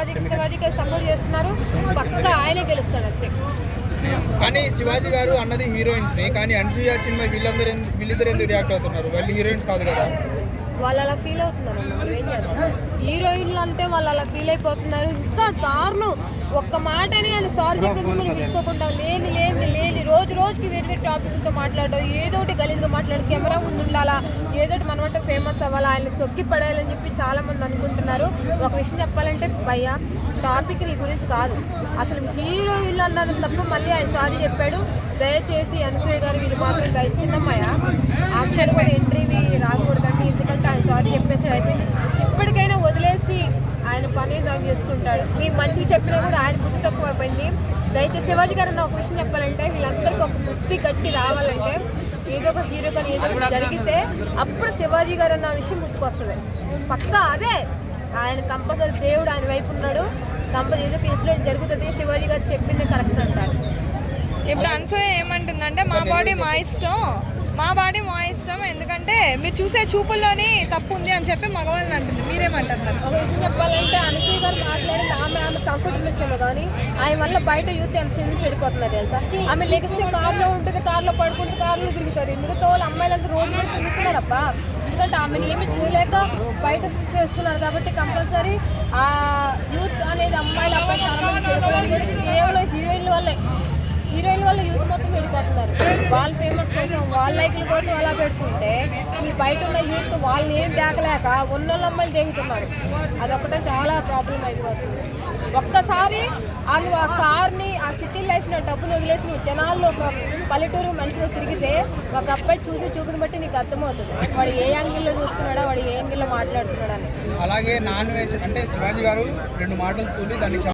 శివాజీకి శివాజీకి support చేస్తున్నారు. పక్కా ఆయనే గెలుస్తాడు అంతే. కానీ శివాజీ గారు అన్నది హీరోయిన్స్ని కానీ అనసూయ చిన్మ వీళ్ళందరూ వీళ్ళిద్దరు ఎందుకు రియాక్ట్ అవుతున్నారు? వాళ్ళు హీరోయిన్స్ కాదు కదా. వాళ్ళు అలా ఫీల్ అవుతున్నారు. అన్న, మనం ఏం చేద్దాం? హీరోయిన్లు అంటే వాళ్ళు అలా ఫీల్ అయిపోతున్నారు. ఇంకా దారుణం. ఒక్క మాటని ఆయన సారీ చెప్పి మిమ్మల్ని పిలుచుకోకుండా రోజు రోజుకి వేరు వేరు టాపిక్లతో మాట్లాడడం ఏదో ఒకటి గలీజ్గా మాట్లాడి కెమెరా ముందు ఉండాలా ఏదో ఒకటి మనమంటే ఫేమస్ అవ్వాలా ఆయన తొక్కి పడేయాలని చెప్పి చాలా మంది అనుకుంటున్నారు. ఒక విషయం చెప్పాలంటే భయ్య టాపిక్ నీ గురించి కాదు. అసలు హీరోయిన్లు అన్నారు తప్ప మళ్ళీ ఆయన సారీ చెప్పాడు. దయచేసి అనసూయ గారు వీళ్ళు మాత్రం దయ చిన్నమ్మయ్య ఆక్షన్ రాకూడదు ఎంట్రీవి రాకూడదండి ఎందుకంటే ఆయన సారీ చెప్పేసాడు అయితే ఇప్పటికైనా వదిలేసి ఆయన పని నాకు చేసుకుంటాడు. మీ మంచిగా చెప్పినా కూడా ఆయన బుద్ధి తక్కువ అయిపోయింది. దయచేసి శివాజీ గారు ఒక విషయం చెప్పాలంటే వీళ్ళందరికీ ఒక బుద్ధి గట్టి రావాలంటే ఏదో ఒక హీరో కానీ ఏదో ఒకటి జరిగితే అప్పుడు శివాజీ గారు అన్న విషయం గుర్తుకొస్తుంది. పక్కా అదే. ఆయన కంపల్సరీ దేవుడు ఆయన వైపు ఉన్నాడు. కంపల్సరీ ఏదో ఒక ఇన్సిడెంట్ జరుగుతుంది శివాజీ గారు చెప్పింది కరెక్ట్ అంటారు. ఇప్పుడు అనసూయ ఏమంటుందంటే మా బాడీ మా ఇష్టం. మా బాడీ మా ఇష్టం ఎందుకంటే మీరు చూసే చూపుల్లోని తప్పు ఉంది అని చెప్పి మగవాళ్ళని అంటుంది. మీరేమంటారు? ఒక విషయం చెప్పాలంటే అనసూయ గారు మాట్లాడింది ఆమె ఆమె కంఫర్టబుల్ వచ్చేమో కానీ ఆయన వల్ల బయట యూత్ ఎంత చెంది చెడిపోతున్నారు తెలుసా? ఆమె లెగిస్తే కార్లో ఉంటుంది కార్లో పడుకుంటే కార్లో తిరుగుతారు మిగతా వాళ్ళు అమ్మాయిలంతా రోడ్డు మీద తిరుగుతున్నారబ్బా. ఎందుకంటే ఆమెను ఏమి చేయలేక బయట చేస్తున్నారు కాబట్టి కంపల్సరీ ఆ యూత్ అనేది అమ్మాయిలు అబ్బాయి చాలా మంది చెడిపోవడానికి కేవలం హీరోయిన్ల వల్లే. హీరోయిన్ వల్ల యూత్ మొత్తం వెళ్ళిపోతున్నారు వాళ్ళ వాళ్ళ లైకుల కోసం అలా పెడుతుంటే ఈ బయట ఉన్న యూత్ వాళ్ళని ఏం దాకలేక ఉన్న వాళ్ళ అమ్మాయిలు దిగుతున్నారు అదొకటే చాలా ప్రాబ్లం అయిపోతుంది. ఒక్కసారి వాళ్ళు ఆ కార్ని ఆ సిటీ లైఫ్లో డబ్బులు వదిలేసి నువ్వు జనాల్లో ఒక పల్లెటూరు మనిషిలో తిరిగితే ఒక అబ్బాయి చూసి చూపుని బట్టి నీకు అర్థమవుతుంది. వాడు ఏ యాంగిల్లో చూస్తున్నాడా వాడు ఏ యాంగిల్లో మాట్లాడుతున్నాడా అని అలాగే నాన్ వెజ్ అంటే శివాజీ గారు రెండు మాటలు తోలి దాన్ని